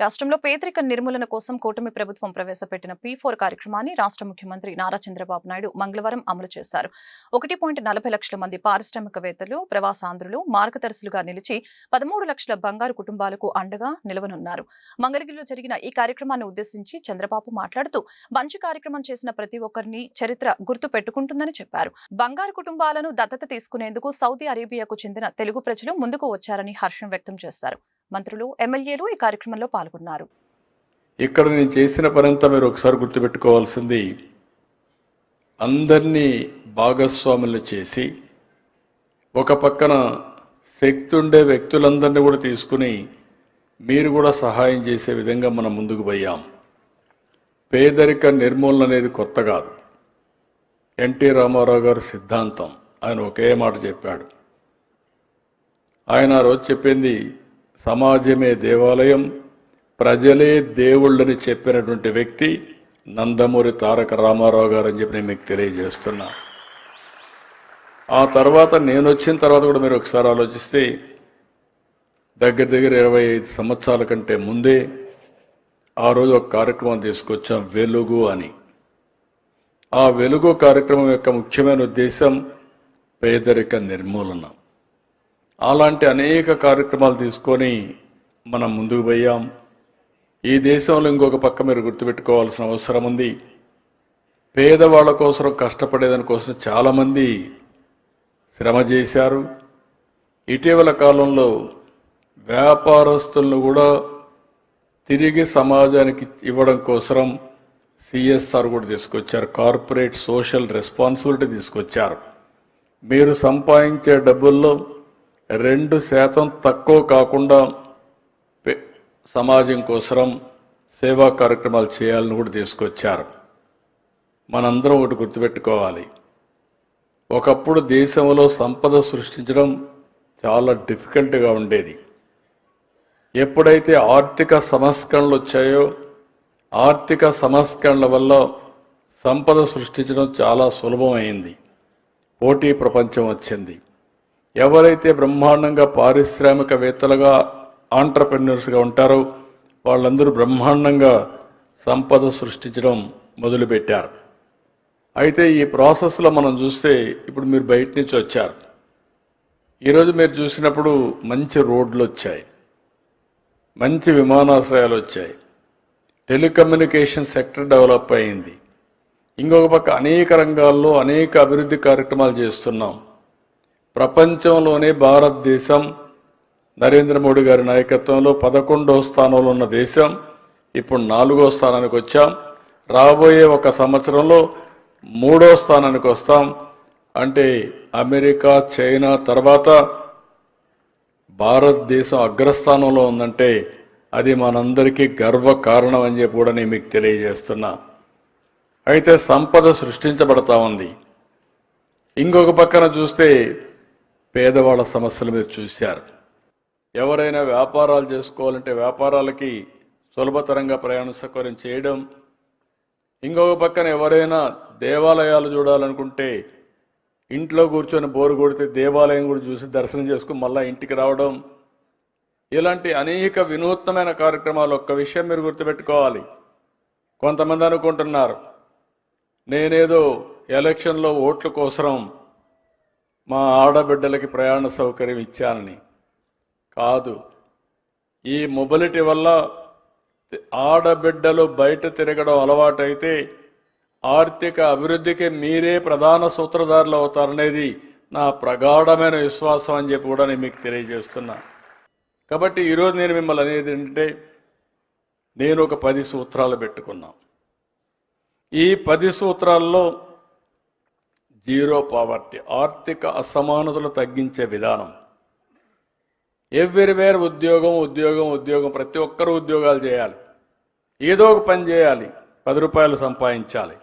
రాష్ట్రంలో పేదరిక నిర్మూలన కోసం కూటమి ప్రభుత్వం ప్రవేశపెట్టిన పీ ఫోర్ కార్యక్రమాన్ని రాష్ట్ర ముఖ్యమంత్రి నారా చంద్రబాబు నాయుడు మంగళవారం అమలు చేశారు. ఒకటి పాయింట్ నలభై లక్షల మంది పారిశ్రామికవేత్తలు ప్రవాసాంధ్రులు మార్గదర్శులుగా నిలిచి పదమూడు లక్షల బంగారు కుటుంబాలకు అండగా నిలవనున్నారు. మంగళగిరిలో జరిగిన ఈ కార్యక్రమాన్ని ఉద్దేశించి చంద్రబాబు మాట్లాడుతూ మంచి కార్యక్రమం చేసిన ప్రతి ఒక్కరిని చరిత్ర గుర్తు పెట్టుకుంటుందని చెప్పారు. బంగారు కుటుంబాలను దత్తత తీసుకునేందుకు సౌదీ అరేబియాకు చెందిన తెలుగు ప్రజలు ముందుకు వచ్చారని హర్షం వ్యక్తం చేశారు. మంత్రులు ఎమ్మెల్యేలు ఈ కార్యక్రమంలో పాల్గొన్నారు. ఇక్కడ నేను చేసిన పనంతా మీరు ఒకసారి గుర్తుపెట్టుకోవాల్సింది అందరినీ భాగస్వాములు చేసి ఒక పక్కన శక్తి ఉండే వ్యక్తులందరినీ కూడా తీసుకుని మీరు కూడా సహాయం చేసే విధంగా మనం ముందుకు పోయాం. పేదరిక నిర్మూలన అనేది కొత్త కాదు. ఎన్టీ రామారావు గారు సిద్ధాంతం ఆయన ఒకే మాట చెప్పాడు. ఆయన ఆ రోజు చెప్పింది సమాజమే దేవాలయం ప్రజలే దేవుళ్ళని చెప్పినటువంటి వ్యక్తి నందమూరి తారక రామారావు గారు అని చెప్పి నేను మీకు తెలియజేస్తున్నా. ఆ తర్వాత నేను వచ్చిన తర్వాత కూడా మీరు ఒకసారి ఆలోచిస్తే దగ్గర దగ్గర ఇరవై ఐదు సంవత్సరాల కంటే ముందే ఆ రోజు ఒక కార్యక్రమం తీసుకొచ్చాం వెలుగు అని. ఆ వెలుగు కార్యక్రమం యొక్క ముఖ్యమైన ఉద్దేశం పేదరిక నిర్మూలన. అలాంటి అనేక కార్యక్రమాలు తీసుకొని మనం ముందుకు పోయాం. ఈ దేశంలో ఇంకొక పక్క మీరు గుర్తుపెట్టుకోవాల్సిన అవసరం ఉంది. పేదవాళ్ళ కోసం కష్టపడేదాని కోసం చాలామంది శ్రమ చేశారు. ఇటీవల కాలంలో వ్యాపారస్తులను కూడా తిరిగి సమాజానికి ఇవ్వడం కోసం సిఎస్ఆర్ కూడా తీసుకొచ్చారు. కార్పొరేట్ సోషల్ రెస్పాన్సిబిలిటీ తీసుకొచ్చారు. మీరు సంపాదించే డబ్బుల్లో రెండు శాతం తక్కువ కాకుండా పె- సమాజం కోసరం సేవా కార్యక్రమాలు చేయాలని కూడా తీసుకొచ్చారు. మనందరం ఒకటి గుర్తుపెట్టుకోవాలి. ఒకప్పుడు దేశంలో సంపద సృష్టించడం చాలా డిఫికల్ట్గా ఉండేది. ఎప్పుడైతే ఆర్థిక సంస్కరణలు వచ్చాయో ఆర్థిక సంస్కరణల వల్ల సంపద సృష్టించడం చాలా సులభమైంది. పోటీ ప్రపంచం వచ్చింది. ఎవరైతే బ్రహ్మాండంగా పారిశ్రామికవేత్తలుగా ఆంటర్ప్రెన్యూర్స్గా ఉంటారో వాళ్ళందరూ బ్రహ్మాండంగా సంపద సృష్టించడం మొదలుపెట్టారు. అయితే ఈ ప్రాసెస్లో మనం చూస్తే ఇప్పుడు మీరు బయట నుంచి వచ్చారు. ఈరోజు మీరు చూసినప్పుడు మంచి రోడ్లు వచ్చాయి. మంచి విమానాశ్రయాలు వచ్చాయి. టెలికమ్యూనికేషన్ సెక్టర్ డెవలప్ అయింది. ఇంకొక పక్క అనేక రంగాల్లో అనేక అభివృద్ధి కార్యక్రమాలు చేస్తున్నాం. ప్రపంచంలోనే భారతదేశం నరేంద్ర మోడీ గారి నాయకత్వంలో పదకొండో స్థానంలో ఉన్న దేశం. ఇప్పుడు నాలుగో స్థానానికి వచ్చాం. రాబోయే ఒక సంవత్సరంలో మూడో స్థానానికి వస్తాం. అంటే అమెరికా చైనా తర్వాత భారతదేశం అగ్రస్థానంలో ఉందంటే అది మనందరికీ గర్వ కారణం అని చెప్పి కూడా నేను మీకు తెలియజేస్తున్నా. అయితే సంపద సృష్టించబడతా ఉంది. ఇంకొక పక్కన చూస్తే పేదవాళ్ళ సమస్యలు మీరు చూశారు. ఎవరైనా వ్యాపారాలు చేసుకోవాలంటే వ్యాపారాలకి సులభతరంగా ప్రయాణ సౌకర్యం చేయడం. ఇంకొక పక్కన ఎవరైనా దేవాలయాలు చూడాలనుకుంటే ఇంట్లో కూర్చొని బోరు కొడితే దేవాలయం కూడా చూసి దర్శనం చేసుకుని మళ్ళీ ఇంటికి రావడం. ఇలాంటి అనేక వినూత్నమైన కార్యక్రమాలు ఒక్క విషయం మీరు గుర్తుపెట్టుకోవాలి. కొంతమంది అనుకుంటున్నారు నేనేదో ఎలక్షన్లో ఓట్ల కోసం మా ఆడబిడ్డలకి ప్రయాణ సౌకర్యం ఇచ్చానని. కాదు ఈ మొబిలిటీ వల్ల ఆడబిడ్డలు బయట తిరగడం అలవాటైతే ఆర్థిక అభివృద్ధికి మీరే ప్రధాన సూత్రధారులు అవుతారనేది నా ప్రగాఢమైన విశ్వాసం అని చెప్పి కూడా నేను మీకు తెలియజేస్తున్నా. కాబట్టి ఈరోజు నేను మిమ్మల్ని అనేది ఏంటంటే నేను ఒక పది సూత్రాలు పెట్టుకున్నాను ఈ పది సూత్రాల్లో జీరో పావర్టీ ఆర్థిక అసమానతలు తగ్గించే విధానం. ఎవ్రీవేర్ ఉద్యోగం ఉద్యోగం ఉద్యోగం ప్రతి ఒక్కరూ ఉద్యోగాలు చేయాలి. ఏదో ఒక పని చేయాలి పది రూపాయలు సంపాదించాలి.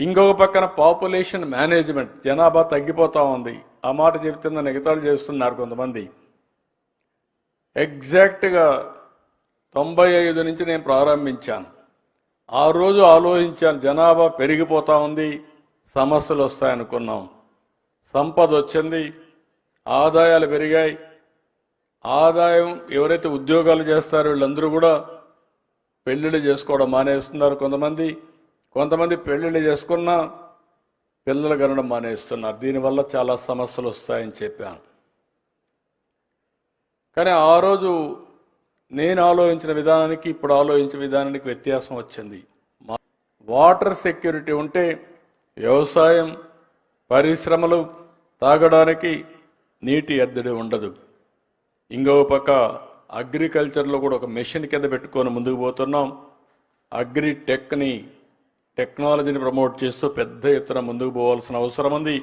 ఇంకొక పక్కన పాపులేషన్ మేనేజ్మెంట్ జనాభా తగ్గిపోతా ఉంది. ఆ మాట చెబుతున్న నిగతాలు చేస్తున్నారు కొంతమంది. ఎగ్జాక్ట్గా తొంభై ఐదు నుంచి నేను ప్రారంభించాను. ఆ రోజు ఆలోచించాను జనాభా పెరిగిపోతా ఉంది సమస్యలు వస్తాయనుకున్నాం. సంపద వచ్చింది ఆదాయాలు పెరిగాయి. ఆదాయం ఎవరైతే ఉద్యోగాలు చేస్తారో వీళ్ళందరూ కూడా పెళ్ళిళ్ళు చేసుకోవడం మానేస్తున్నారు కొంతమంది. కొంతమంది పెళ్ళిళ్ళు చేసుకున్నా పిల్లలు కనడం మానేస్తున్నారు. దీనివల్ల చాలా సమస్యలు వస్తాయని చెప్పాను. కానీ ఆ రోజు నేను ఆలోచించిన విధానానికి ఇప్పుడు ఆలోచించిన విధానానికి వ్యత్యాసం వచ్చింది. వాటర్ సెక్యూరిటీ ఉంటే వ్యవసాయం పరిశ్రమలు తాగడానికి నీటి ఎద్దడి ఉండదు. ఇంకో పక్క అగ్రికల్చర్లో కూడా ఒక మెషిన్ కింద పెట్టుకొని ముందుకు పోతున్నాం. అగ్రి టెక్ని టెక్నాలజీని ప్రమోట్ చేస్తూ పెద్ద ఎత్తున ముందుకు పోవాల్సిన అవసరం ఉంది.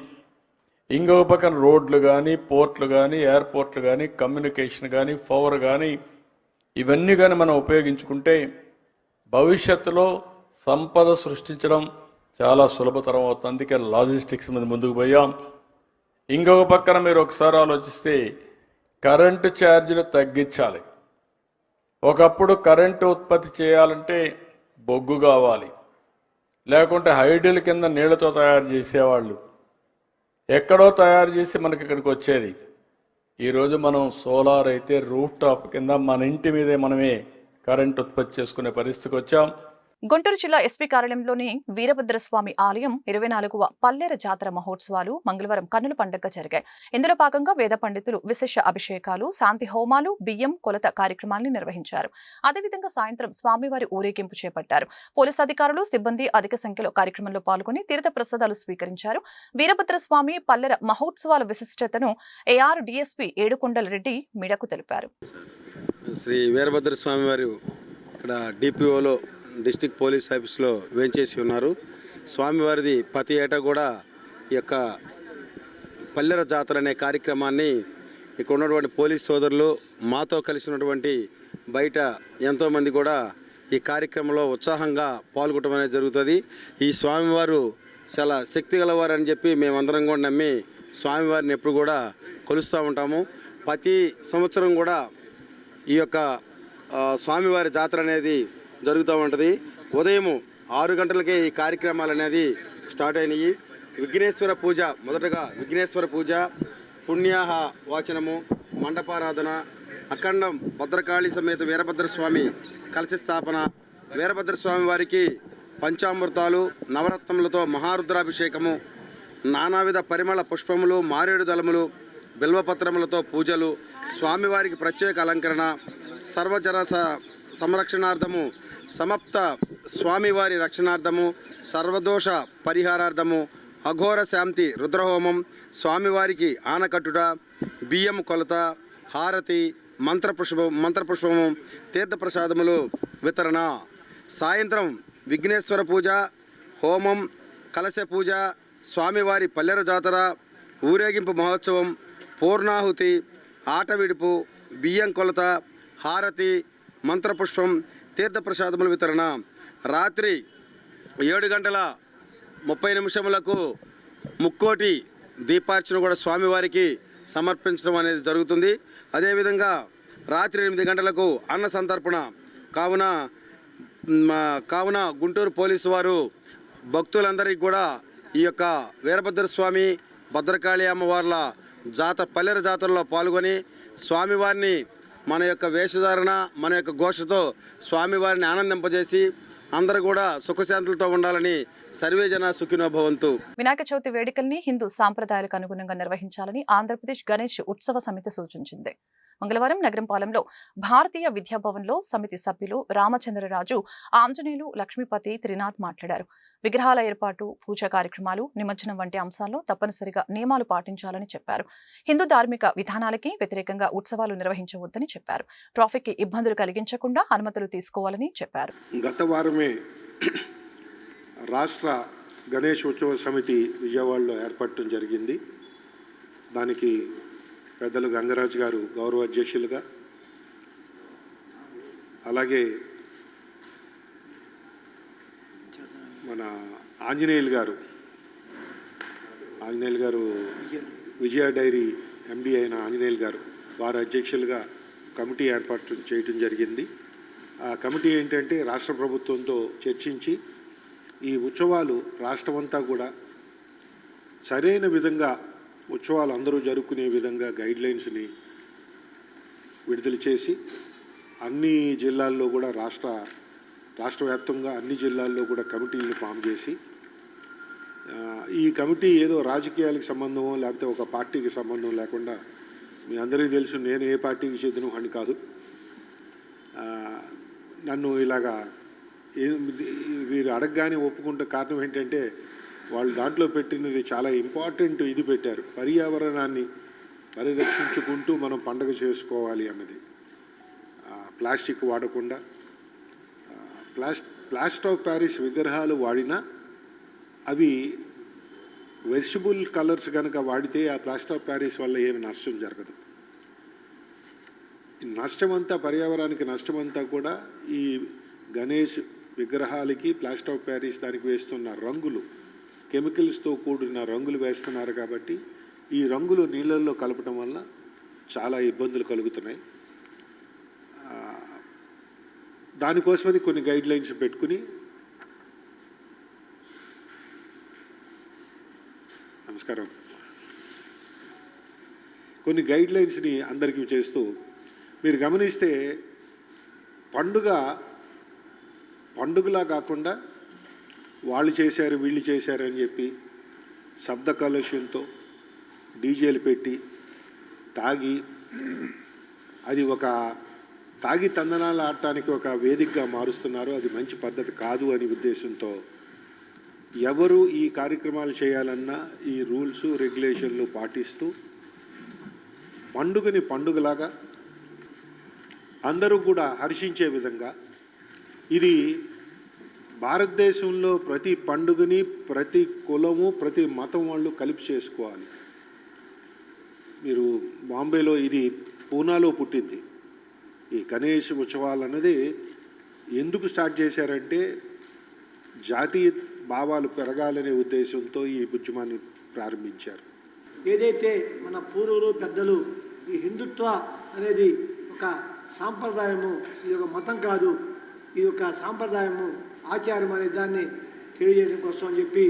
ఇంకో పక్కన రోడ్లు కానీ పోర్ట్లు కానీ ఎయిర్పోర్ట్లు కానీ కమ్యూనికేషన్ కానీ పవర్ కానీ ఇవన్నీ కానీ మనం ఉపయోగించుకుంటే భవిష్యత్తులో సంపద సృష్టించడం చాలా సులభతరం అవుతుంది. అందుకే లాజిస్టిక్స్ మీద ముందుకు పోయాం. ఇంకొక పక్కన మీరు ఒకసారి ఆలోచిస్తే కరెంటు ఛార్జీలు తగ్గించాలి. ఒకప్పుడు కరెంటు ఉత్పత్తి చేయాలంటే బొగ్గు కావాలి. లేకుంటే హైడీల కింద నీళ్ళతో తయారు చేసేవాళ్ళు. ఎక్కడో తయారు చేసి మనకి ఇక్కడికి వచ్చేది. ఈరోజు మనం సోలార్ అయితే రూఫ్ టాప్ కింద మన ఇంటి మీదే మనమే కరెంట్ ఉత్పత్తి చేసుకునే పరిస్థితికి వచ్చాం. గుంటూరు జిల్లా ఎస్పీ కార్యాలయంలోని వీరభద్రస్వామి ఆలయం ఇరవై నాలుగవ పల్లెర జాతర మహోత్సవాలు మంగళవారం కన్నుల పండుగ జరిగాయి. ఇందులో భాగంగా వేద పండితులు విశేష అభిషేకాలు శాంతి హోమాలు బియ్యం కొలత కార్యక్రమాన్ని నిర్వహించారు. అదేవిధంగా సాయంత్రం స్వామివారి ఊరేగింపు చేపట్టారు. పోలీసు అధికారులు సిబ్బంది అధిక సంఖ్యలో కార్యక్రమంలో పాల్గొని తీర్థ ప్రసాదాలు స్వీకరించారు. వీరభద్రస్వామి పల్లెర మహోత్సవాల విశిష్టతను ఏఆర్ డిఎస్పీ ఏడుకొండల రెడ్డి మిడకు తెలిపారు. శ్రీ వీరభద్రస్వామి వారు ఇక్కడ డిపిఓలో డిస్టిక్ పోలీస్ ఆఫీస్లో వేంచేసి ఉన్నారు. స్వామివారిది ప్రతి ఏటా కూడా ఈ యొక్క పల్లెర జాతర అనే కార్యక్రమాన్ని ఇక్కడ ఉన్నటువంటి పోలీస్ సోదరులు మాతో కలిసి ఉన్నటువంటి బయట ఎంతోమంది కూడా ఈ కార్యక్రమంలో ఉత్సాహంగా పాల్గొనడం అనేది జరుగుతుంది. ఈ స్వామివారు చాలా శక్తి గలవారని చెప్పి మేమందరం కూడా నమ్మి స్వామివారిని ఎప్పుడు కూడా కొలుస్తూ ఉంటాము. ప్రతి సంవత్సరం కూడా ఈ యొక్క స్వామివారి జాతర అనేది జరుగుతూ ఉంటుంది. ఉదయం ఆరు గంటలకే ఈ కార్యక్రమాలు అనేది స్టార్ట్ అయినాయి. విఘ్నేశ్వర పూజ మొదటగా విఘ్నేశ్వర పూజ పుణ్యాహ వాచనము మండపారాధన అఖండం భద్రకాళి సమేత వీరభద్ర స్వామి కలశ స్థాపన వీరభద్ర స్వామి వారికి పంచామృతాలు నవరత్నములతో మహారుద్రాభిషేకము నానావిధ పరిమళ పుష్పములు మారేడు దళములు బిల్వపత్రములతో పూజలు స్వామివారికి ప్రత్యేక అలంకరణ సర్వజన సంరక్షణార్థము సమప్త స్వామివారి రక్షణార్థము సర్వదోష పరిహారార్థము అఘోర శాంతి రుద్రహోమం స్వామివారికి ఆనకట్టుట బియ్యం కొలత హారతి మంత్రపుష్పం మంత్రపుష్పము తీర్థప్రసాదములు వితరణ. సాయంత్రం విఘ్నేశ్వర పూజ హోమం కలశ పూజ స్వామివారి పల్లెర జాతర ఊరేగింపు మహోత్సవం పూర్ణాహుతి ఆట విడుపు బియ్యం కొలత హారతి మంత్రపుష్పం తీర్థప్రసాదముల వితరణ. రాత్రి ఏడు గంటల ముప్పై నిమిషములకు ముక్కోటి దీపార్చన కూడా స్వామివారికి సమర్పించడం అనేది జరుగుతుంది. అదేవిధంగా రాత్రి ఎనిమిది గంటలకు అన్న సంతర్పణ. కావున కావున గుంటూరు పోలీసు వారు భక్తులందరికీ కూడా ఈ యొక్క వీరభద్ర స్వామి భద్రకాళి అమ్మవార్ల జాతర పల్లెర జాతరలో పాల్గొని స్వామివారిని మన యొక్క వేషధారణ మన యొక్క ఘోషతో స్వామివారిని ఆనందింపజేసి అందరూ కూడా సుఖశాంతులతో ఉండాలని సర్వే జన సుఖినో భవంతు. వినాయక చవితి వేడుకల్ని హిందూ సాంప్రదాయాలకు అనుగుణంగా నిర్వహించాలని ఆంధ్రప్రదేశ్ గణేష్ ఉత్సవ సమితి సూచించింది. మంగళవారం నగరంపాలెంలో భారతీయ విద్యాభవన్లో సమితి సభ్యులు రామచంద్రరాజు ఆంజనేయులు లక్ష్మీపతి త్రినాథ్ మాట్లాడారు. విగ్రహాల ఏర్పాటు పూజా కార్యక్రమాలు నిమజ్జనం వంటి అంశాల్లో తప్పనిసరిగా నియమాలు పాటించాలని చెప్పారు. హిందూ ధార్మిక విధానాలకి వ్యతిరేకంగా ఉత్సవాలు నిర్వహించవద్దని చెప్పారు. ట్రాఫిక్కి ఇబ్బందులు కలిగించకుండా అనుమతులు తీసుకోవాలని చెప్పారు. గత వారమే రాష్ట్ర గణేష్ ఉత్సవ సమితి విజయవాడలో ఏర్పడటం జరిగింది. దానికి పెద్దలు గంగరాజు గారు గౌరవ అధ్యక్షులుగా అలాగే మన ఆంజనేయులు గారు ఆంజనేయులు గారు విజయ డైరీ ఎండి అయిన ఆంజనేయులు గారు వారు అధ్యక్షులుగా కమిటీ ఏర్పాటు చేయటం జరిగింది. ఆ కమిటీ ఏంటంటే రాష్ట్ర ప్రభుత్వంతో చర్చించి ఈ ఉత్సవాలు రాష్ట్రమంతా కూడా సరైన విధంగా ఉత్సవాలు అందరూ జరుపుకునే విధంగా గైడ్లైన్స్ని విడుదల చేసి అన్ని జిల్లాల్లో కూడా రాష్ట్ర రాష్ట్ర వ్యాప్తంగా అన్ని జిల్లాల్లో కూడా కమిటీలను ఫామ్ చేసి ఈ కమిటీ ఏదో రాజకీయాలకు సంబంధమో లేకపోతే ఒక పార్టీకి సంబంధం లేకుండా మీ అందరికీ తెలుసు నేను ఏ పార్టీకి చెందిన వాడిని కాదు. నన్ను ఇలాగా ఏ- వీరు అడగగానే ఒప్పుకుంటే కారణం ఏంటంటే వాళ్ళు దాంట్లో పెట్టినది చాలా ఇంపార్టెంట్ ఇది పెట్టారు. పర్యావరణాన్ని పరిరక్షించుకుంటూ మనం పండగ చేసుకోవాలి అన్నది. ప్లాస్టిక్ వాడకుండా ప్లాస్ట్ ప్లాస్ ఆఫ్ ప్యారిస్ విగ్రహాలు వాడినా అవి వెజిటబుల్ కలర్స్ కనుక వాడితే ఆ ప్లాస్ట్ ఆఫ్ ప్యారిస్ వల్ల ఏమి నష్టం జరగదు. నష్టమంతా పర్యావరణానికి నష్టమంతా కూడా ఈ గణేష్ విగ్రహాలకి ప్లాస్ట్ ఆఫ్ ప్యారిస్ దానికి వేస్తున్న రంగులు కెమికల్స్తో కూడిన రంగులు వేస్తున్నారు కాబట్టి ఈ రంగులు నీళ్ళల్లో కలపడం వల్ల చాలా ఇబ్బందులు కలుగుతున్నాయి. దానికోసమని కొన్ని గైడ్ లైన్స్ పెట్టుకుని నమస్కారం. కొన్ని గైడ్ లైన్స్ని అందరికీ చేస్తూ మీరు గమనిస్తే పండుగ పండుగలా కాకుండా వాళ్ళు చేశారు వీళ్ళు చేశారు అని చెప్పి శబ్ద కాలుష్యంతో డీజేలు పెట్టి తాగి అది ఒక తాగి తందనాలు ఆడటానికి ఒక వేదికగా మారుస్తున్నారు. అది మంచి పద్ధతి కాదు అని ఉద్దేశంతో ఎవరు ఈ కార్యక్రమాలు చేయాలన్నా ఈ రూల్స్ రెగ్యులేషన్లు పాటిస్తూ పండుగని పండుగలాగా అందరూ కూడా హర్షించే విధంగా ఇది భారతదేశంలో ప్రతి పండుగని ప్రతి కులము ప్రతి మతం వాళ్ళు కలిపి చేసుకోవాలి. మీరు బాంబేలో ఇది పూనాలో పుట్టింది. ఈ గణేష్ ఉత్సవాలు అన్నది ఎందుకు స్టార్ట్ చేశారంటే జాతీయ భావాలు పెరగాలనే ఉద్దేశంతో ఈ ఉద్యమాన్ని ప్రారంభించారు. ఏదైతే మన పూర్వులు పెద్దలు ఈ హిందుత్వ అనేది ఒక సాంప్రదాయము ఇది ఒక మతం కాదు. ఇది ఒక సాంప్రదాయము ఆచారం అనే దాన్ని తెలియజేయడం కోసం అని చెప్పి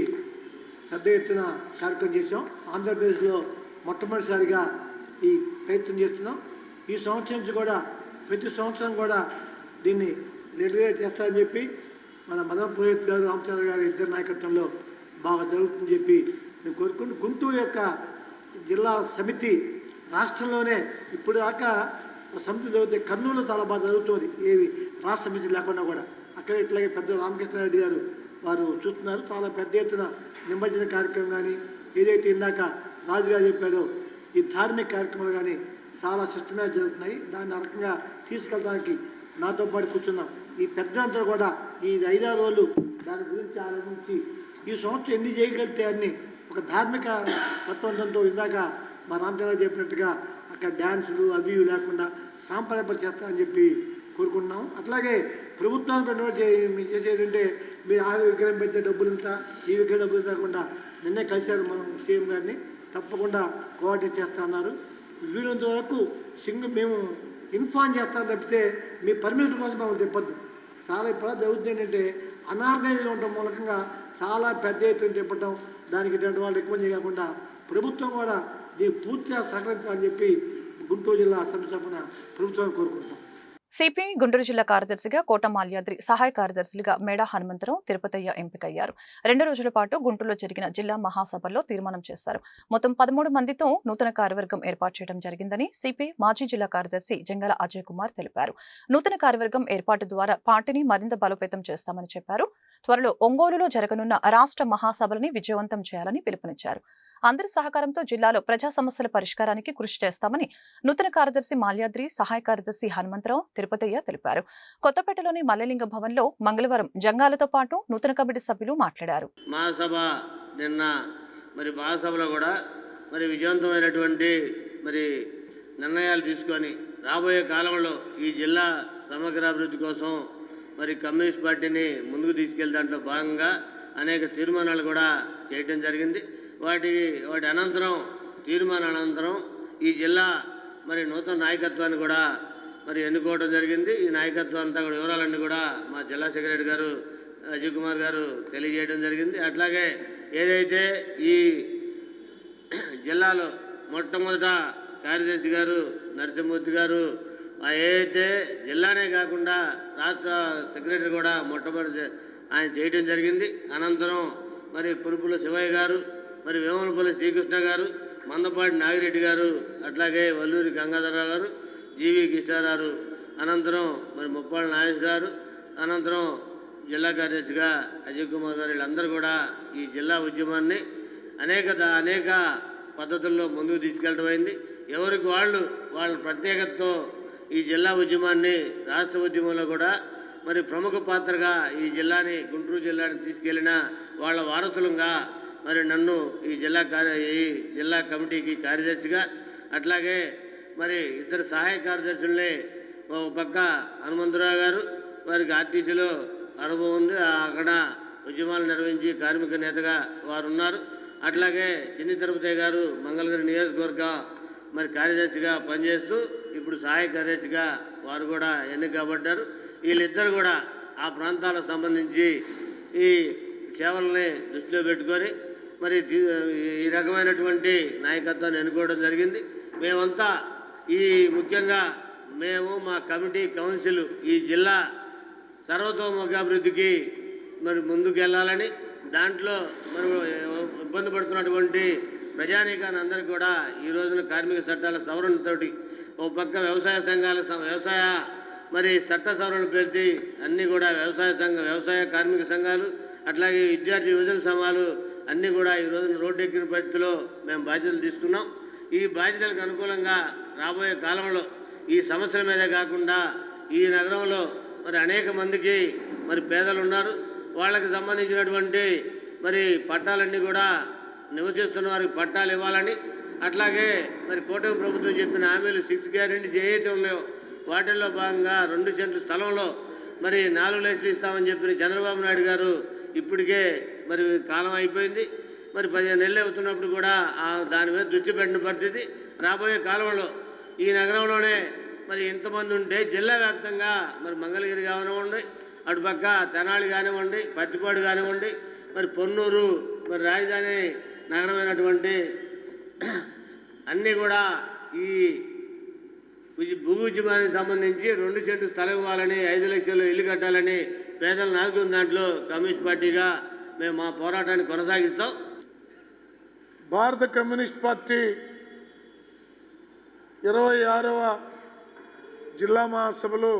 పెద్ద ఎత్తున కార్యక్రమం చేసాం ఆంధ్రప్రదేశ్లో మొట్టమొదటిసారిగా ఈ ప్రయత్నం చేస్తున్నాం. ఈ సంవత్సరం నుంచి కూడా ప్రతి సంవత్సరం కూడా దీన్ని రెగ్యులేట్ చేస్తారని చెప్పి మన మదన పురోహిత్ గారు రామచంద్ర గారి ఇద్దరు నాయకత్వంలో బాగా జరుగుతుందని చెప్పి నేను కోరుకుంటూ గుంటూరు యొక్క జిల్లా సమితి రాష్ట్రంలోనే ఇప్పుడు దాకా సమితి జరిగితే కర్నూలు చాలా బాగా జరుగుతుంది. ఏవి రాష్ట్ర సమితి లేకుండా కూడా. అక్కడ ఇట్లాగే పెద్ద రామకృష్ణారెడ్డి గారు వారు చూస్తున్నారు. చాలా పెద్ద ఎత్తున నిమజ్జన కార్యక్రమం కానీ ఏదైతే ఇందాక రాజుగారు చెప్పారో ఈ ధార్మిక కార్యక్రమాలు కానీ చాలా సిస్టమేట్ జరుగుతున్నాయి. దాన్ని ఆ రకంగా తీసుకెళ్ళడానికి నాతో పాటు కూర్చున్నాం. ఈ పెద్దంతా కూడా ఈ ఐదారు రోజులు దాని గురించి ఆలోచించి ఈ సంవత్సరం ఎన్ని చేయగలిగితే అన్ని ఒక ధార్మిక తత్వంతో ఇందాక మా రామచంద్ర చెప్పినట్టుగా అక్కడ డ్యాన్సులు అవి ఇవి లేకుండా సాంప్రదాయ చేస్తామని చెప్పి కోరుకుంటున్నాం. అట్లాగే ప్రభుత్వానికి కన్వర్ట్ చే- మీరు చేసేది అంటే మీరు ఆ విగ్రహం పెద్ద డబ్బులు ఇంత ఈ విగ్రహం డబ్బులు కాకుండా నిన్నే కలిశారు మనం సీఎం గారిని. తప్పకుండా కోఆర్డినేట్ చేస్తా అన్నారు. వీలంత వరకు సింగ్ మేము ఇన్ఫార్మ్ చేస్తాం తప్పితే మీ పర్మిషన్ కోసం మమ్మల్ని తిప్పద్దు. చాలా ఇప్పుడు జరుగుతుంది ఏంటంటే అనార్గనైజ్ ఉండటం మూలకంగా చాలా పెద్ద ఎత్తున చెప్పటం దానికి ఇటువంటి వాళ్ళు ఎక్కువ చేయకుండా ప్రభుత్వం కూడా దీన్ని పూర్తిగా సహకరించాలని చెప్పి గుంటూరు జిల్లా సంస్థాపన ప్రభుత్వాన్ని కోరుకుంటాం సిపిఐ గుంటూరు జిల్లా కార్యదర్శిగా కోట మాల్యాద్రి సహాయ కార్యదర్శులుగా మేడా హనుమంతరావు తిరుపతయ్య ఎంపికయ్యారు. రెండు రోజుల పాటు గుంటూరులో జరిగిన జిల్లా మహాసభలో తీర్మానం చేశారు. మొత్తం పదమూడు మందితో నూతన కార్యవర్గం ఏర్పాటు చేయడం జరిగిందని సిపిఐ మాజీ జిల్లా కార్యదర్శి జంగల అజయ్ కుమార్ తెలిపారు. నూతన కార్యవర్గం ఏర్పాటు ద్వారా పార్టీని మరింత బలోపేతం చేస్తామని చెప్పారు. త్వరలో ఒంగోలులో జరగనున్న రాష్ట్ర మహాసభలని విజయవంతం చేయాలని పిలుపునిచ్చారు. అందరి సహకారంతో జిల్లాలో ప్రజా సమస్యల పరిష్కారానికి కృషి చేస్తామని నూతన కార్యదర్శి మాల్యాద్రి సహాయ కార్యదర్శి హనుమంతరావు తిరుపతయ్య తెలిపారు. కొత్తపేటలోని మల్లెలింగ భవన్లో మంగళవారం జంగాలతో పాటు నూతన కమిటీ సభ్యులు మాట్లాడారు. మహాసభ నిన్న మరి మహాసభలో కూడా మరి విజయవంతమైనటువంటి మరి నిర్ణయాలు తీసుకొని రాబోయే కాలంలో ఈ జిల్లా సమగ్రాభివృద్ధి కోసం మరి కమ్యూనిస్ట్ పార్టీని ముందుకు తీసుకెళ్తాంట్లో భాగంగా అనేక తీర్మానాలు కూడా చేయటం జరిగింది. వాటి వాటి అనంతరం తీర్మాన అనంతరం ఈ జిల్లా మరి నూతన నాయకత్వాన్ని కూడా మరి ఎన్నుకోవడం జరిగింది. ఈ నాయకత్వం అంతా కూడా వివరాలన్నీ కూడా మా జిల్లా సెక్రటరీ గారు అజయ్ కుమార్ గారు తెలియజేయడం జరిగింది. అట్లాగే ఏదైతే ఈ జిల్లాలో మొట్టమొదట కార్యదర్శి గారు నరసింహమూర్తి గారు ఏదైతే జిల్లానే కాకుండా రాష్ట్ర సెక్రటరీ కూడా మొట్టమొదటి ఆయన చేయడం జరిగింది. అనంతరం మరి పురుపుల శివయ్య గారు మరి వేములపల్లి శ్రీకృష్ణ గారు మందపాటి నాగిరెడ్డి గారు అట్లాగే వల్లూరి గంగాధరరావు గారు జీవి కిషారావు అనంతరం మరి ముప్పాళ్ళ నాగేష్ గారు అనంతరం జిల్లా కార్యదర్శిగా అజయ్ కుమార్ గారు వీళ్ళందరూ కూడా ఈ జిల్లా ఉద్యమాన్ని అనేక అనేక పద్ధతుల్లో ముందుకు తీసుకెళ్ళడం అయింది. ఎవరికి వాళ్ళు వాళ్ళ ప్రత్యేకతతో ఈ జిల్లా ఉద్యమాన్ని రాష్ట్ర ఉద్యమంలో కూడా మరి ప్రముఖ పాత్రగా ఈ జిల్లాని గుంటూరు జిల్లాని తీసుకెళ్ళిన వాళ్ళ వారసులంగా మరి నన్ను ఈ జిల్లా కార్య ఈ జిల్లా కమిటీకి కార్యదర్శిగా అట్లాగే మరి ఇద్దరు సహాయ కార్యదర్శుల్ని ఒక పక్క హనుమంతరావు గారు వారికి ఆర్టీసీలో అనుభవం ఉంది. అక్కడ ఉద్యమాలు నిర్వహించి కార్మిక నేతగా వారు ఉన్నారు అట్లాగే చిన్ని తిరుపతి గారు మంగళగిరి నియోజకవర్గం మరి కార్యదర్శిగా పనిచేస్తూ ఇప్పుడు సహాయ కార్యదర్శిగా వారు కూడా ఎన్నికబడ్డారు. వీళ్ళిద్దరు కూడా ఆ ప్రాంతాలకు సంబంధించి ఈ సేవల్ని దృష్టిలో పెట్టుకొని మరి ఈ రకమైనటువంటి నాయకత్వాన్ని ఎన్నుకోవడం జరిగింది. మేమంతా ఈ ముఖ్యంగా మేము మా కమిటీ కౌన్సిల్ ఈ జిల్లా సర్వతోముఖాభివృద్ధికి మరి ముందుకు వెళ్ళాలని దాంట్లో మరి ఇబ్బంది పడుతున్నటువంటి ప్రజానీకాన్ని అందరికీ కూడా ఈ రోజున కార్మిక చట్టాల సవరణతోటి ఓ పక్క వ్యవసాయ సంఘాల వ్యవసాయ మరి చట్ట సవరణ పెడితే అన్నీ కూడా వ్యవసాయ సంఘ వ్యవసాయ కార్మిక సంఘాలు అట్లాగే విద్యార్థి యువజన సంఘాలు అన్నీ కూడా ఈ రోజున రోడ్డు ఎక్కిన పరిస్థితిలో మేము బాధ్యతలు తీసుకున్నాం. ఈ బాధ్యతలకు అనుకూలంగా రాబోయే కాలంలో ఈ సమస్యల మీదే కాకుండా ఈ నగరంలో మరి అనేక మందికి మరి పేదలు ఉన్నారు. వాళ్ళకి సంబంధించినటువంటి మరి పట్టాలన్నీ కూడా నివసిస్తున్న వారికి పట్టాలు ఇవ్వాలని అట్లాగే మరి కూటమి ప్రభుత్వం చెప్పిన హామీలు సిక్స్ గ్యారెంటీస్ ఏవైతే ఉన్నాయో వాటిల్లో భాగంగా రెండు సెంట్ల స్థలంలో మరి నాలుగు లక్షలు ఇస్తామని చెప్పిన చంద్రబాబు నాయుడు గారు ఇప్పటికే మరి కాలం అయిపోయింది. మరి పదిహేను నెలలు అవుతున్నప్పుడు కూడా ఆ దాని మీద దృష్టి పెట్టిన పరిస్థితి రాబోయే కాలంలో ఈ నగరంలోనే మరి ఇంతమంది ఉంటే జిల్లా వ్యాప్తంగా మరి మంగళగిరి కానివ్వండి అటుపక్క తెనాలి కానివ్వండి పత్తిపాడు కానివ్వండి మరి పొన్నూరు మరి రాజధాని నగరమైనటువంటి అన్నీ కూడా ఈ ఉజి- సంబంధించి రెండు సెంటు స్థలం ఇవ్వాలని ఐదు లక్షలు ఇల్లు కట్టాలని పేదల నాలుగు దాంట్లో కమ్యూనిస్ట్ పార్టీగా మేము మా పోరాటాన్ని కొనసాగిస్తాం. భారత కమ్యూనిస్ట్ పార్టీ ఇరవై ఆరవ జిల్లా మహాసభలు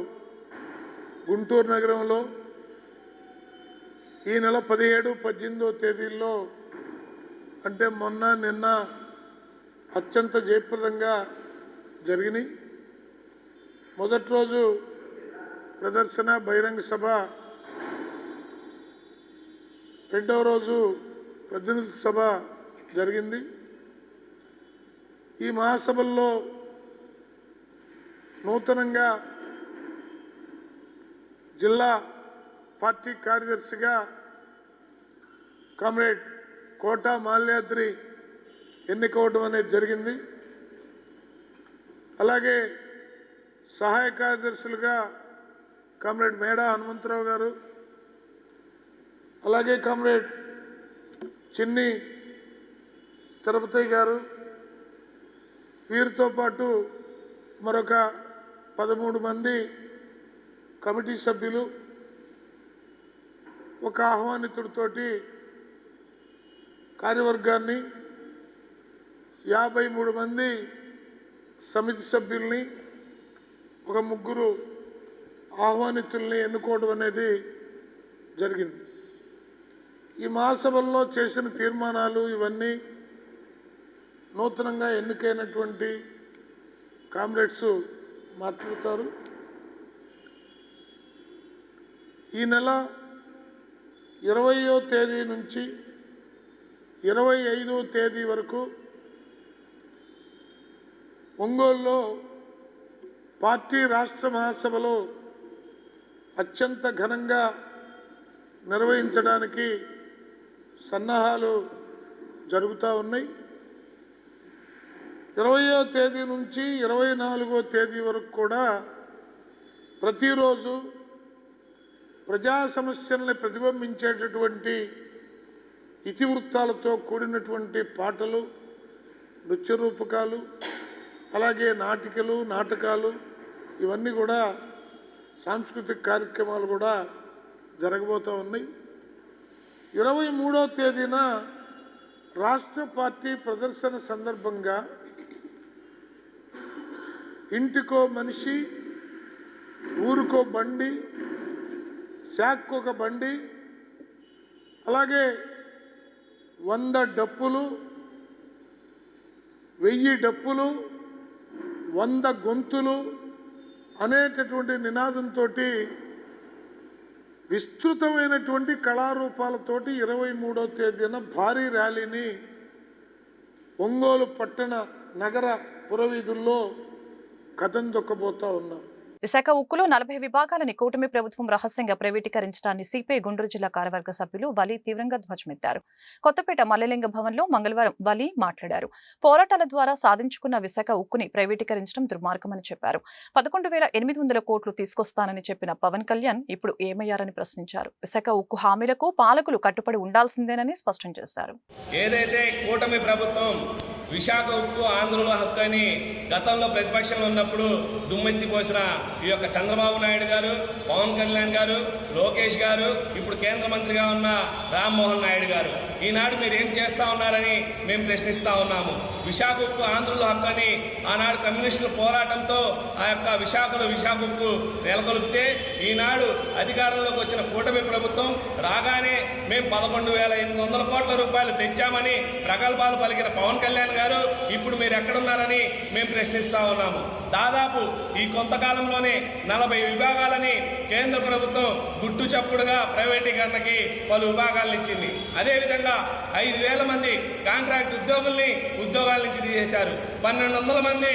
గుంటూరు నగరంలో ఈ నెల పదిహేడు పద్దెనిమిదో తేదీల్లో అంటే మొన్న నిన్న అత్యంత జయప్రదంగా జరిగినాయి. మొదటి రోజు ప్రదర్శన బహిరంగ సభ రెండవ రోజు ప్రతినిధి సభ జరిగింది. ఈ మహాసభల్లో నూతనంగా జిల్లా పార్టీ కార్యదర్శిగా కామ్రేడ్ కోట మాల్యాద్రి ఎన్నికవడం అనేది జరిగింది. అలాగే సహాయ కార్యదర్శులుగా కామ్రేడ్ మేడా హనుమంతరావు గారు అలాగే కామ్రేడ్ చిన్ని తిరుపతి గారు వీరితో పాటు మరొక పదమూడు మంది కమిటీ సభ్యులు ఒక ఆహ్వానితుడితోటి కార్యవర్గాన్ని యాభై మూడు మంది సమితి సభ్యుల్ని ఒక ముగ్గురు ఆహ్వానితుల్ని ఎన్నుకోవడం అనేది జరిగింది. ఈ మహాసభల్లో చేసిన తీర్మానాలు ఇవన్నీ నూతనంగా ఎన్నికైనటువంటి కామ్రేడ్స్ మాట్లాడతారు. ఈ నెల ఇరవయో తేదీ నుంచి ఇరవై ఐదో తేదీ వరకు ఒంగోలులో పార్టీ రాష్ట్ర మహాసభలో అత్యంత ఘనంగా నిర్వహించడానికి సన్నాహాలు జరుగుతూ ఉన్నాయి. ఇరవయో తేదీ నుంచి ఇరవై నాలుగో తేదీ వరకు కూడా ప్రతిరోజు ప్రజా సమస్యల్ని ప్రతిబింబించేటటువంటి ఇతివృత్తాలతో కూడినటువంటి పాటలు నృత్య రూపకాలు అలాగే నాటికలు నాటకాలు ఇవన్నీ కూడా సాంస్కృతిక కార్యక్రమాలు కూడా జరగబోతూ ఉన్నాయి. ఇరవై మూడో తేదీన రాష్ట్ర పార్టీ ప్రదర్శన సందర్భంగా ఇంటికో మనిషి ఊరికో బండి శాఖకు బండి అలాగే వంద డప్పులు వెయ్యి డప్పులు వంద గొంతులు అనేటటువంటి నినాదంతో విస్తృతమైనటువంటి కళారూపాలతోటి ఇరవై మూడో తేదీన భారీ ర్యాలీని ఒంగోలు పట్టణ నగర పురవీధుల్లో కథం దొక్కబోతా ఉన్నాం. విశాఖ ఉక్కులో నలభై విభాగాలని కూటమి ప్రభుత్వం రహస్యంగా ప్రైవేటీకరించడాన్ని సిపిఐ గుంటూరు జిల్లా కార్యవర్గ సభ్యులు వలి తీవ్రంగా ధ్వజమెత్తారు. కొత్తపేట మల్లెలింగ భవన్లో మంగళవారం వలి మాట్లాడారు. పోరాటాల ద్వారా సాధించుకున్న విశాఖ ఉక్కుని ప్రైవేటీకరించడం దుర్మార్గమని చెప్పారు. పదకొండు వేల ఎనిమిది వందల కోట్లు తీసుకొస్తానని చెప్పిన పవన్ కళ్యాణ్ ఇప్పుడు ఏమయ్యారని ప్రశ్నించారు. విశాఖ ఉక్కు హామీలకు పాలకులు కట్టుబడి ఉండాల్సిందేనని స్పష్టం చేశారు. ఏదైతే కూటమి ప్రభుత్వం విశాఖ ఉక్కు ఆంధ్రుల హక్కు అని గతంలో ప్రతిపక్షంలో ఉన్నప్పుడు దుమ్మెత్తి పోసిన ఈ యొక్క చంద్రబాబు నాయుడు గారు పవన్ కళ్యాణ్ గారు లోకేష్ గారు ఇప్పుడు కేంద్ర మంత్రిగా ఉన్న రామ్మోహన్ నాయుడు గారు. ఈనాడు మీరు ఏం చేస్తా ఉన్నారని మేము ప్రశ్నిస్తా ఉన్నాము. విశాఖ ఉక్కు ఆంధ్రుల హక్కని ఆనాడు కమ్యూనిస్టుల పోరాటంతో ఆ యొక్క విశాఖలో విశాఖ ఉక్కు నెలకొల్పితే ఈనాడు అధికారంలోకి వచ్చిన కూటమి ప్రభుత్వం రాగానే మేము పదకొండు వేల ఎనిమిది వందల కోట్ల రూపాయలు తెచ్చామని ప్రగల్భాలు పలికిన పవన్ కళ్యాణ్ గారు ఇప్పుడు మీరు ఎక్కడున్నారని మేము ప్రశ్నిస్తా ఉన్నాము. దాదాపు ఈ కొంతకాలంలోనే నలభై విభాగాలని కేంద్ర ప్రభుత్వం గుట్టు చప్పుడుగా ప్రైవేటీకరణకి పలు విభాగాలను ఇచ్చింది. అదేవిధంగా ఐదు వేల మంది కాంట్రాక్ట్ ఉద్యోగుల్ని ఉద్యోగాల నుంచి తీసేశారు. పన్నెండు వందల మంది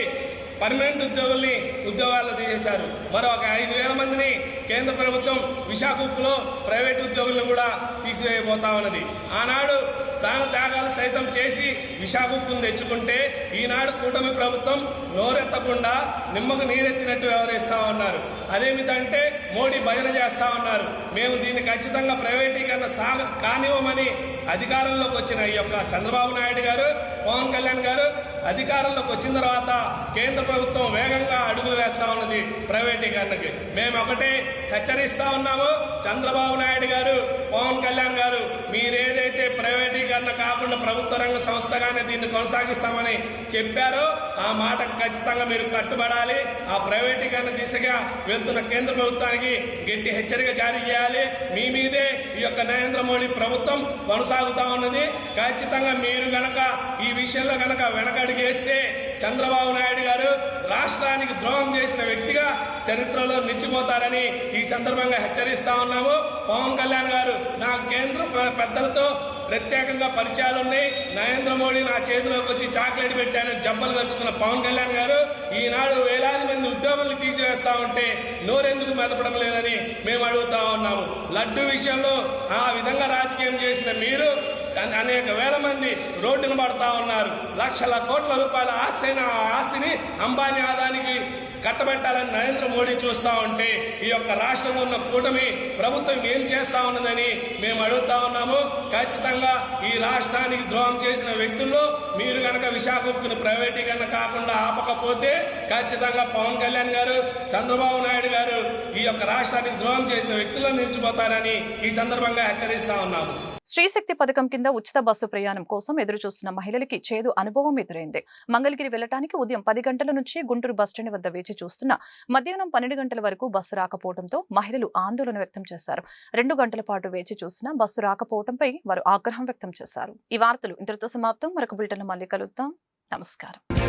పర్మనెంట్ ఉద్యోగుల్ని ఉద్యోగాల్లో తీసేశారు. మరొక ఐదు వేల మందిని కేంద్ర ప్రభుత్వం విశాఖ ఉప్పులో ప్రైవేట్ ఉద్యోగులను కూడా తీసివేయబోతా ఉన్నది. ఆనాడు ప్రాణత్యాగాలు సైతం చేసి విశాఖ తెచ్చుకుంటే ఈనాడు కూటమి ప్రభుత్వం నోరెత్తకుండా నిమ్మకు నీరెత్తినట్టు వ్యవహరిస్తా ఉన్నారు. అదేమిటంటే మోడీ భజన చేస్తా ఉన్నారు. మేము దీన్ని ఖచ్చితంగా ప్రైవేటీకరణ సాగ కానివ్వమని అధికారంలోకి వచ్చిన ఈ యొక్క చంద్రబాబు నాయుడు గారు పవన్ కళ్యాణ్ గారు అధికారంలోకి వచ్చిన తర్వాత కేంద్ర ప్రభుత్వం వేగంగా అడుగులు వేస్తా ఉన్నది ప్రైవేటీకరణకి. మేము ఒకటే హెచ్చరిస్తా ఉన్నాము. చంద్రబాబు నాయుడు గారు పవన్ కళ్యాణ్ గారు మీరేదైతే ప్రైవేటీకరణ కాకుండా ప్రభుత్వ రంగ సంస్థగానే దీన్ని కొనసాగిస్తామని చెప్పారో ఆ మాటకు ఖచ్చితంగా మీరు కట్టుబడాలి. ఆ ప్రైవేటీకరణ దిశగా వెళ్తున్న కేంద్ర ప్రభుత్వానికి గట్టి హెచ్చరిక జారీ చేయాలి. మీ మీదే ఈ యొక్క నరేంద్ర మోడీ ప్రభుత్వం కొనసాగుతా ఉన్నది. ఖచ్చితంగా మీరు గనక ఈ విషయంలో గనక వెనకడుగేస్తే చంద్రబాబు నాయుడు గారు రాష్ట్రానికి ద్రోహం చేసిన వ్యక్తిగా చరిత్రలో నిలిచిపోతారని ఈ సందర్భంగా హెచ్చరిస్తా ఉన్నాము. పవన్ కళ్యాణ్ గారు నా కేంద్ర పెద్దలతో ప్రత్యేకంగా పరిచయాలు ఉన్నాయి. నరేంద్ర మోడీ నా చేతిలోకి వచ్చి చాక్లెట్ పెట్టానని జబ్బలు కలుచుకున్న పవన్ కళ్యాణ్ గారు ఈనాడు వేలాది మంది ఉద్యోగులు తీసివేస్తా ఉంటే నోరెందుకు మెదపడం లేదని మేము అడుగుతా ఉన్నాము. లడ్డు విషయంలో ఆ విధంగా రాజకీయం చేసిన మీరు అనేక వేల మంది రోడ్డును పడతా ఉన్నారు. లక్షల కోట్ల రూపాయల ఆస్తి అయిన ఆ ఆస్తిని అంబానీ ఆదానికి కట్టబెట్టాలని నరేంద్ర మోడీ చూస్తా ఉంటే ఈ యొక్క రాష్ట్రంలో ఉన్న కూటమి ప్రభుత్వం ఏం చేస్తా ఉన్నదని మేము అడుగుతా ఉన్నాము. ఖచ్చితంగా ఈ రాష్ట్రానికి ద్రోహం చేసిన వ్యక్తుల్లో మీరు కనుక విశాఖ ప్రైవేటీకరణ కాకుండా ఆపకపోతే ఖచ్చితంగా పవన్ కళ్యాణ్ గారు చంద్రబాబు నాయుడు గారు ఈ యొక్క రాష్ట్రానికి ద్రోహం చేసిన వ్యక్తులను నిలిచిపోతారని ఈ సందర్భంగా హెచ్చరిస్తా ఉన్నాము. శ్రీశక్తి పథకం కింద ఉచిత బస్సు ప్రయాణం కోసం ఎదురుచూస్తున్న మహిళలకి చేదు అనుభవం ఎదురైంది. మంగళగిరి వెళ్ళడానికి ఉదయం పది గంటల నుంచి గుంటూరు బస్టాండ్ వద్ద వేచి చూస్తున్న మధ్యాహ్నం పన్నెండు గంటల వరకు బస్సు రాకపోవడంతో మహిళలు ఆందోళన వ్యక్తం చేశారు. రెండు గంటల పాటు వేచి చూసిన బస్సు రాకపోవడంపై వారు ఆగ్రహం వ్యక్తం చేశారు. ఈ వార్తలు ఇంతటితో సమాప్తం. మరొక బులెటిన్ మళ్ళీ కలుద్దాం. నమస్కారం.